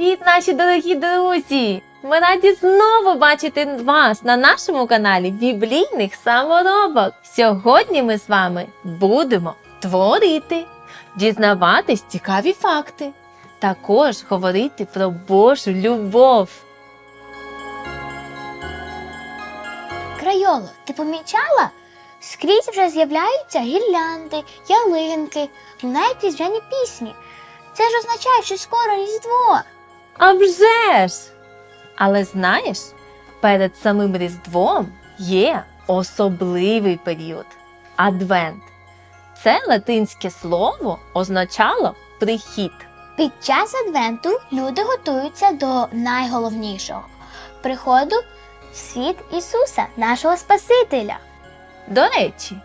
Привіт, наші дорогі друзі! Ми раді знову бачити вас на нашому каналі Біблійних саморобок. Сьогодні ми з вами будемо творити, дізнаватись цікаві факти, також говорити про Божу любов. Крайоло, ти помічала? Скрізь вже з'являються гірлянди, ялинки, лунають різдвяні пісні. Це ж означає, що скоро Різдво. А вже ж! Але знаєш, перед самим Різдвом є особливий період Адвент. Це латинське слово означало прихід. Під час Адвенту люди готуються до найголовнішого приходу в світ Ісуса, нашого Спасителя. До речі,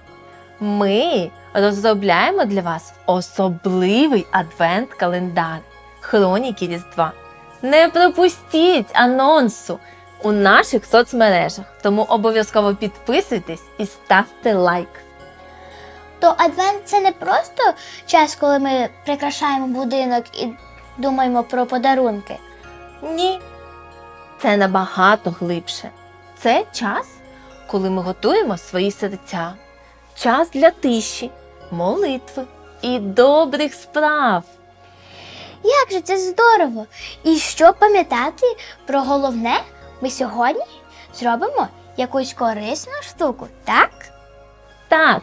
ми розробляємо для вас особливий адвент-календар Хроніки Різдва. Не пропустіть анонсу у наших соцмережах, тому обов'язково підписуйтесь і ставте лайк. То Адвент це не просто час, коли ми прикрашаємо будинок і думаємо про подарунки. Ні. Це набагато глибше. Це час, коли ми готуємо свої серця, час для тиші, молитви і добрих справ. Як же це здорово! І щоб пам'ятати про головне, ми сьогодні зробимо якусь корисну штуку, так? Так,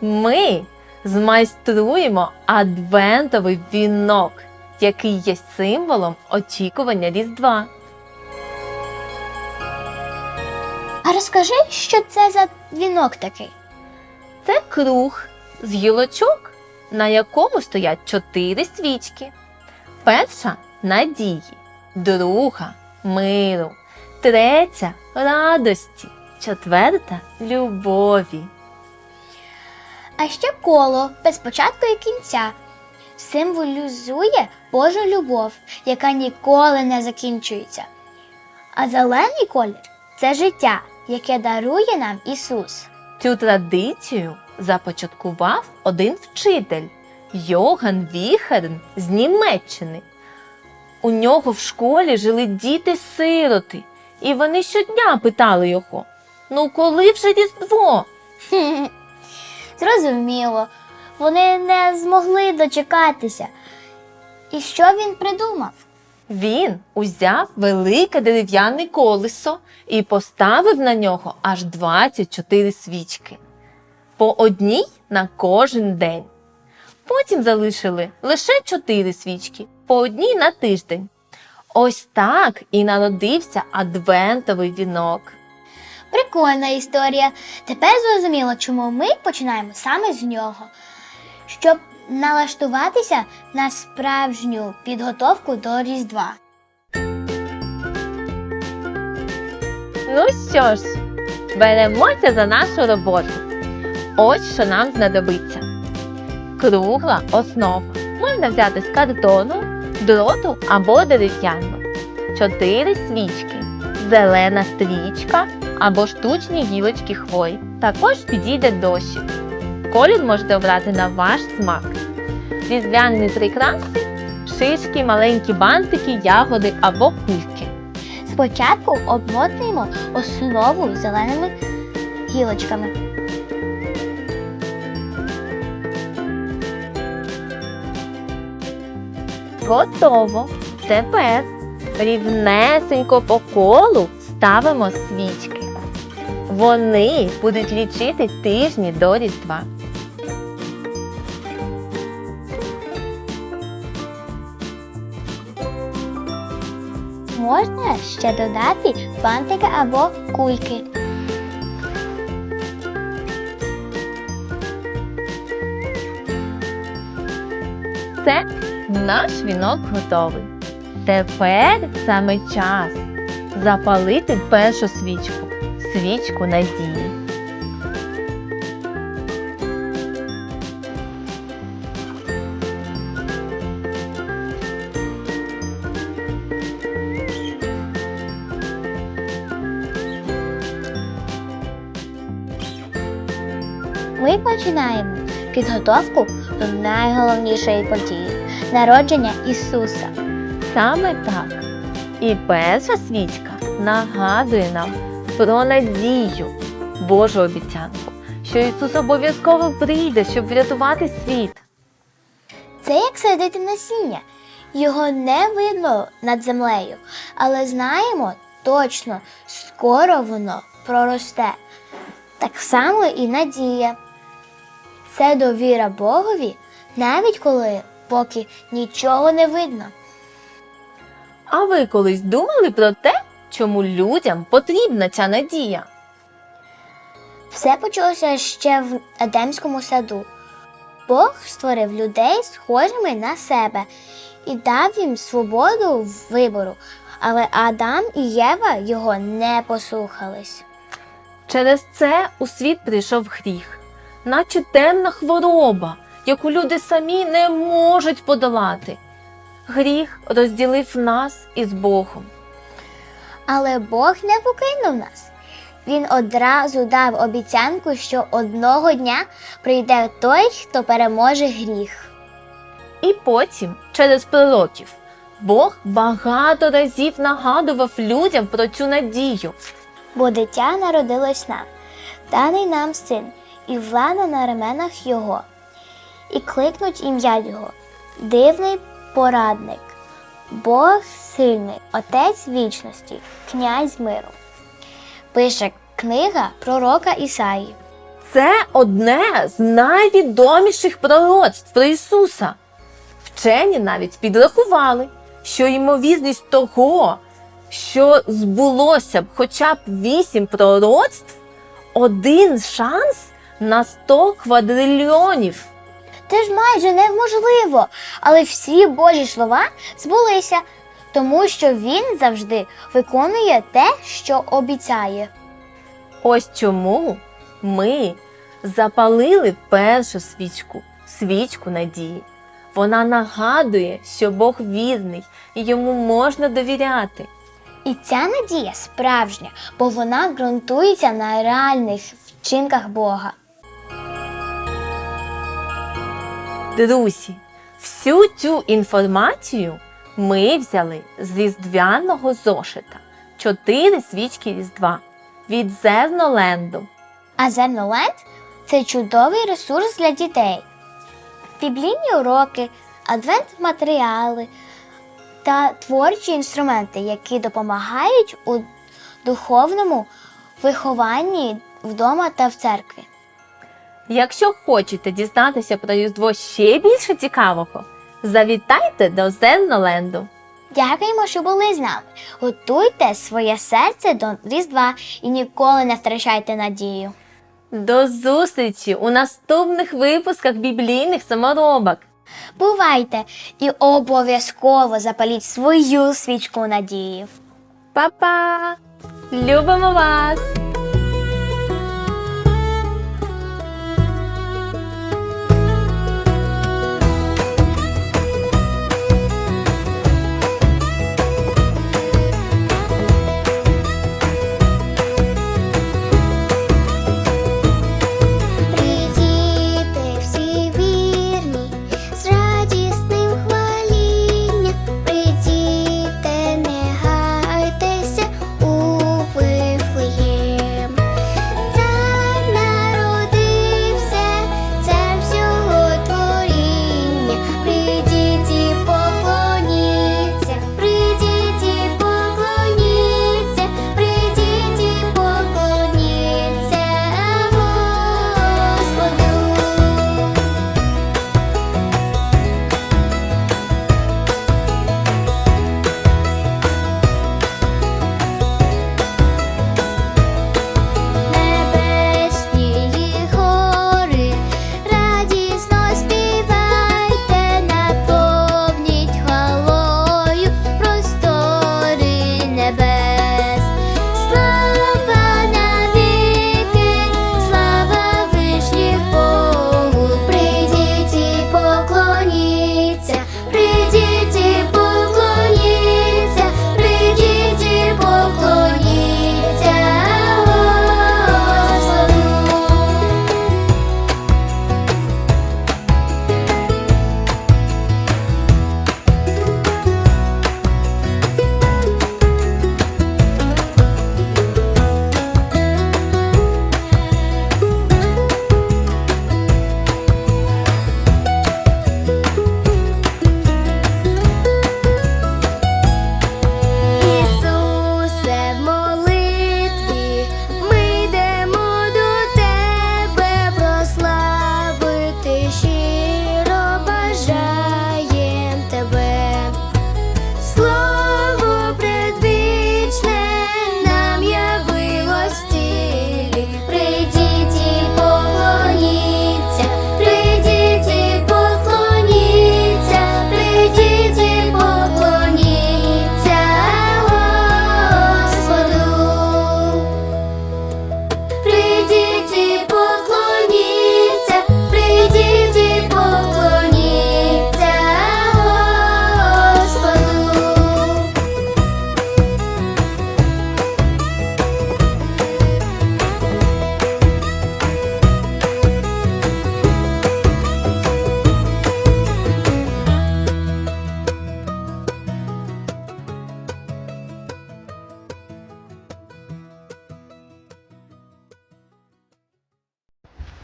ми змайструємо адвентовий вінок, який є символом очікування Різдва. А розкажи, що це за вінок такий? Це круг з гілочок, на якому стоять чотири свічки. Перша надії, друга миру, третя радості, четверта любові. А ще коло без початку і кінця символізує Божу любов, яка ніколи не закінчується. А зелений колір це життя, яке дарує нам Ісус. Цю традицію започаткував один вчитель Йоган Віхерн з Німеччини. У нього в школі жили діти-сироти, і вони щодня питали його: Ну, коли вже Різдво? Зрозуміло, вони не змогли дочекатися. І що він придумав? Він узяв велике дерев'яне колесо і поставив на нього аж 24 свічки. По одній на кожен день. Потім залишили лише 4 свічки, по одній на тиждень. Ось так і народився адвентовий вінок. Прикольна історія. Тепер зрозуміло, чому ми починаємо саме з нього, щоб налаштуватися на справжню підготовку до Різдва. Ну що ж, беремося за нашу роботу. Ось що нам знадобиться. Кругла основа. Можна взяти з картону, дроту або дерев'яну. Чотири свічки, зелена стрічка або штучні гілочки хвої. Також підійде дощик. Колір можете обрати на ваш смак. Різдвяні прикраси, шишки, маленькі бантики, ягоди або кульки. Спочатку обмотуємо основу зеленими гілочками. Готово. Тепер рівнесенько по колу ставимо свічки. Вони будуть лічити тижні до Різдва. Можна ще додати бантики або кульки. Все, наш вінок готовий. Тепер саме час запалити першу свічку свічку надії. Ми починаємо підготовку до найголовнішої події народження Ісуса. Саме так. І перша свічка нагадує нам про надію, Божу обіцянку, що Ісус обов'язково прийде, щоб врятувати світ. Це як садити насіння. Його не видно над землею, але знаємо точно, скоро воно проросте. Так само і надія. Це довіра Богові, навіть коли поки нічого не видно. А ви колись думали про те, чому людям потрібна ця надія? Все почалося ще в Едемському саду. Бог створив людей схожими на себе і дав їм свободу вибору, але Адам і Єва його не послухались. Через це у світ прийшов гріх, наче темна хвороба, яку люди самі не можуть подолати. Гріх розділив нас із Богом. Але Бог не покинув нас. Він одразу дав обіцянку, що одного дня прийде той, хто переможе гріх. І потім, через пророків, Бог багато разів нагадував людям про цю надію. Бо дитя народилось нам, даний нам син, і влада на ременах його, і кликнуть ім'я його, дивний порадник, Бог сильний, Отець вічності, князь миру. Пише книга пророка Ісаї. Це одне з найвідоміших пророцтв про Ісуса. Вчені навіть підрахували, що ймовірність того, що збулося б хоча б вісім пророцтв, один шанс на 100 квадрильйонів. Це ж майже неможливо, але всі Божі слова збулися, тому що він завжди виконує те, що обіцяє. Ось чому ми запалили першу свічку, свічку надії. Вона нагадує, що Бог вірний і йому можна довіряти. І ця надія справжня, бо вона ґрунтується на реальних вчинках Бога. Друзі, всю цю інформацію ми взяли з різдвяного зошита. Чотири свічки Різдва від Зерноленду. А Зерноленд це чудовий ресурс для дітей. Біблійні уроки, адвент-матеріали та творчі інструменти, які допомагають у духовному вихованні вдома та в церкві. Якщо хочете дізнатися про Різдво ще більше цікавого, завітайте до Зерноленду. Дякуємо, що були з нами. Готуйте своє серце до Різдва і ніколи не втрачайте надію. До зустрічі у наступних випусках біблійних саморобок. Бувайте і обов'язково запаліть свою свічку надії. Па-па! Любимо вас!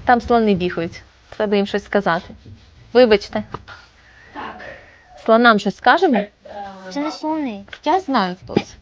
Там слони бігають. Треба їм щось сказати. Вибачте. Так. Слонам щось скажемо? Це не слони. Я знаю хто це.